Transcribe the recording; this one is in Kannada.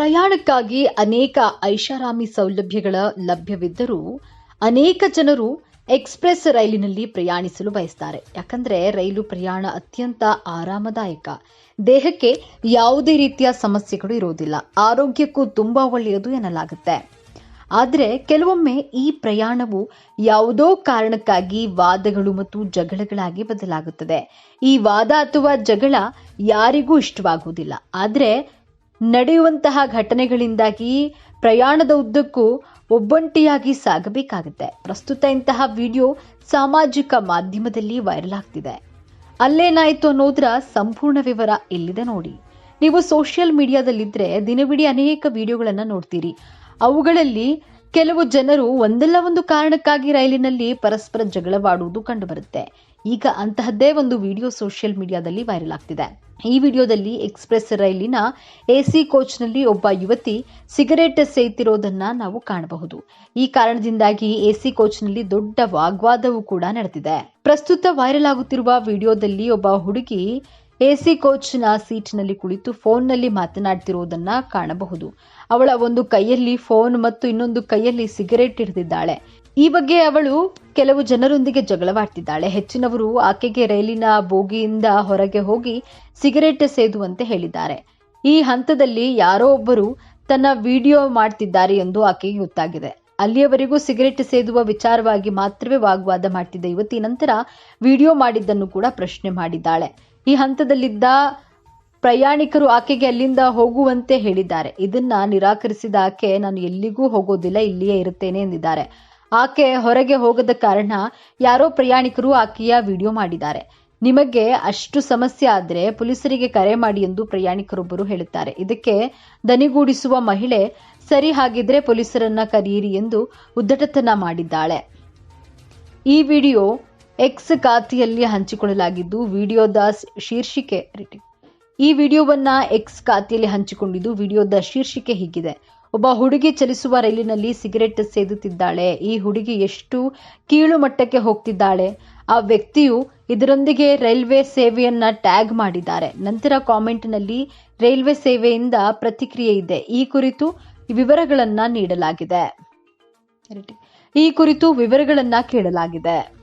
ಪ್ರಯಾಣಕ್ಕಾಗಿ ಅನೇಕ ಐಷಾರಾಮಿ ಸೌಲಭ್ಯಗಳ ಲಭ್ಯವಿದ್ದರೂ ಅನೇಕ ಜನರು ಎಕ್ಸ್ಪ್ರೆಸ್ ರೈಲಿನಲ್ಲಿ ಪ್ರಯಾಣಿಸಲು ಬಯಸ್ತಾರೆ. ಯಾಕಂದ್ರೆ ರೈಲು ಪ್ರಯಾಣ ಅತ್ಯಂತ ಆರಾಮದಾಯಕ. ದೇಹಕ್ಕೆ ಯಾವುದೇ ರೀತಿಯ ಸಮಸ್ಯೆಗಳು ಇರೋದಿಲ್ಲ ಆರೋಗ್ಯಕ್ಕೂ ತುಂಬಾ ಒಳ್ಳೆಯದು ಎನ್ನಲಾಗುತ್ತೆ. ಆದರೆ ಕೆಲವೊಮ್ಮೆ ಈ ಪ್ರಯಾಣವು ಯಾವುದೋ ಕಾರಣಕ್ಕಾಗಿ ವಾದಗಳು ಮತ್ತು ಜಗಳಗಳಾಗಿ ಬದಲಾಗುತ್ತದೆ. ಈ ವಾದ ಅಥವಾ ಜಗಳ ಯಾರಿಗೂ ಇಷ್ಟವಾಗುವುದಿಲ್ಲ. ಆದರೆ ನಡೆಯುವಂತಹ ಘಟನೆಗಳಿಂದಾಗಿ ಪ್ರಯಾಣದ ಉದ್ದಕ್ಕೂ ಒಬ್ಬಂಟಿಯಾಗಿ ಸಾಗಬೇಕಾಗುತ್ತೆ. ಪ್ರಸ್ತುತ ಇಂತಹ ವಿಡಿಯೋ ಸಾಮಾಜಿಕ ಮಾಧ್ಯಮದಲ್ಲಿ ವೈರಲ್ ಆಗ್ತಿದೆ. ಅಲ್ಲೇನಾಯಿತು ಅನ್ನೋದ್ರ ಸಂಪೂರ್ಣ ವಿವರ ಇಲ್ಲಿದೆ ನೋಡಿ. ನೀವು ಸೋಷಿಯಲ್ ಮೀಡಿಯಾದಲ್ಲಿದ್ದರೆ ದಿನವಿಡೀ ಅನೇಕ ವಿಡಿಯೋಗಳನ್ನು ನೋಡ್ತೀರಿ. ಅವುಗಳಲ್ಲಿ ಕೆಲವು ಜನರು ಒಂದಲ್ಲ ಒಂದು ಕಾರಣಕ್ಕಾಗಿ ರೈಲಿನಲ್ಲಿ ಪರಸ್ಪರ ಜಗಳವಾಡುವುದು ಕಂಡುಬರುತ್ತೆ. ಈಗ ಅಂತಹದ್ದೇ ಒಂದು ವಿಡಿಯೋ ಸೋಷಿಯಲ್ ಮೀಡಿಯಾದಲ್ಲಿ ವೈರಲ್ ಆಗ್ತಿದೆ. ಈ ವಿಡಿಯೋದಲ್ಲಿ ಎಕ್ಸ್ಪ್ರೆಸ್ ರೈಲಿನ ಎಸಿ ಕೋಚ್ನಲ್ಲಿ ಒಬ್ಬ ಯುವತಿ ಸಿಗರೇಟ್ ಸೇತಿರೋದನ್ನ ನಾವು ಕಾಣಬಹುದು. ಈ ಕಾರಣದಿಂದಾಗಿ ಎಸಿ ಕೋಚ್ನಲ್ಲಿ ದೊಡ್ಡ ವಾಗ್ವಾದವೂ ಕೂಡ ನಡೆದಿದೆ. ಪ್ರಸ್ತುತ ವೈರಲ್ ಆಗುತ್ತಿರುವ ವಿಡಿಯೋದಲ್ಲಿ ಒಬ್ಬ ಹುಡುಗಿ ಎಸಿ ಕೋಚ್ನ ಸೀಟ್ನಲ್ಲಿ ಕುಳಿತು ಫೋನ್ನಲ್ಲಿ ಮಾತನಾಡ್ತಿರುವುದನ್ನ ಕಾಣಬಹುದು. ಅವಳ ಒಂದು ಕೈಯಲ್ಲಿ ಫೋನ್ ಮತ್ತು ಇನ್ನೊಂದು ಕೈಯಲ್ಲಿ ಸಿಗರೇಟ್ ಹಿಡಿದಿದ್ದಾಳೆ. ಈ ಬಗ್ಗೆ ಅವಳು ಕೆಲವು ಜನರೊಂದಿಗೆ ಜಗಳವಾಡ್ತಿದ್ದಾಳೆ. ಹೆಚ್ಚಿನವರು ಆಕೆಗೆ ರೈಲಿನ ಬೋಗಿಯಿಂದ ಹೊರಗೆ ಹೋಗಿ ಸಿಗರೇಟ್ ಸೇದುವಂತೆ ಹೇಳಿದ್ದಾರೆ. ಈ ಹಂತದಲ್ಲಿ ಯಾರೋ ಒಬ್ಬರು ತನ್ನ ವಿಡಿಯೋ ಮಾಡ್ತಿದ್ದಾರೆ ಎಂದು ಆಕೆಗೆ ಗೊತ್ತಾಗಿದೆ. ಅಲ್ಲಿಯವರೆಗೂ ಸಿಗರೇಟ್ ಸೇದುವ ವಿಚಾರವಾಗಿ ಮಾತ್ರವೇ ವಾಗ್ವಾದ ಮಾಡ್ತಿದ್ದ ಯುವತಿ ನಂತರ ವಿಡಿಯೋ ಮಾಡಿದ್ದನ್ನು ಕೂಡ ಪ್ರಶ್ನೆ ಮಾಡಿದ್ದಾಳೆ. ಈ ಹಂತದಲ್ಲಿದ್ದ ಪ್ರಯಾಣಿಕರು ಆಕೆಗೆ ಅಲ್ಲಿಂದ ಹೋಗುವಂತೆ ಹೇಳಿದ್ದಾರೆ. ಇದನ್ನ ನಿರಾಕರಿಸಿದ ಆಕೆ, ನಾನು ಎಲ್ಲಿಗೂ ಹೋಗೋದಿಲ್ಲ, ಇಲ್ಲಿಯೇ ಇರುತ್ತೇನೆ ಎಂದಿದ್ದಾರೆ. ಆಕೆ ಹೊರಗೆ ಹೋಗದ ಕಾರಣ ಯಾರೋ ಪ್ರಯಾಣಿಕರು ಆಕೆಯ ವಿಡಿಯೋ ಮಾಡಿದ್ದಾರೆ. ನಿಮಗೆ ಅಷ್ಟು ಸಮಸ್ಯೆ ಆದರೆ ಪೊಲೀಸರಿಗೆ ಕರೆ ಮಾಡಿ ಎಂದು ಪ್ರಯಾಣಿಕರೊಬ್ಬರು ಹೇಳುತ್ತಾರೆ. ಇದಕ್ಕೆ ದನಿಗೂಡಿಸುವ ಮಹಿಳೆ, ಸರಿ ಹಾಗಿದ್ರೆ ಪೊಲೀಸರನ್ನ ಕರೆಯಿರಿ ಎಂದು ಉದ್ದಟತನ ಮಾಡಿದ್ದಾಳೆ. ಈ ವಿಡಿಯೋ ಎಕ್ಸ್ ಖಾತೆಯಲ್ಲಿ ಹಂಚಿಕೊಳ್ಳಲಾಗಿದ್ದು, ವಿಡಿಯೋದ ಶೀರ್ಷಿಕೆ ಈ ವಿಡಿಯೋವನ್ನ ಎಕ್ಸ್ ಖಾತೆಯಲ್ಲಿ ಹಂಚಿಕೊಂಡಿದ್ದು, ವಿಡಿಯೋದ ಶೀರ್ಷಿಕೆ ಹೀಗಿದೆ. ಒಬ್ಬ ಹುಡುಗಿ ಚಲಿಸುವ ರೈಲಿನಲ್ಲಿ ಸಿಗರೆಟ್ ಸೇದುತ್ತಿದ್ದಾಳೆ. ಈ ಹುಡುಗಿ ಎಷ್ಟು ಕೀಳು ಮಟ್ಟಕ್ಕೆ ಹೋಗ್ತಿದ್ದಾಳೆ. ಆ ವ್ಯಕ್ತಿಯು ಇದರೊಂದಿಗೆ ರೈಲ್ವೆ ಸೇವೆಯನ್ನ ಟ್ಯಾಗ್ ಮಾಡಿದ್ದಾರೆ. ನಂತರ ಕಾಮೆಂಟ್ನಲ್ಲಿ ರೈಲ್ವೆ ಸೇವೆಯಿಂದ ಪ್ರತಿಕ್ರಿಯೆ ಇದೆ. ಈ ಕುರಿತು ವಿವರಗಳನ್ನ ನೀಡಲಾಗಿದೆ. ಈ ಕುರಿತು ವಿವರಗಳನ್ನ ಕೇಳಲಾಗಿದೆ.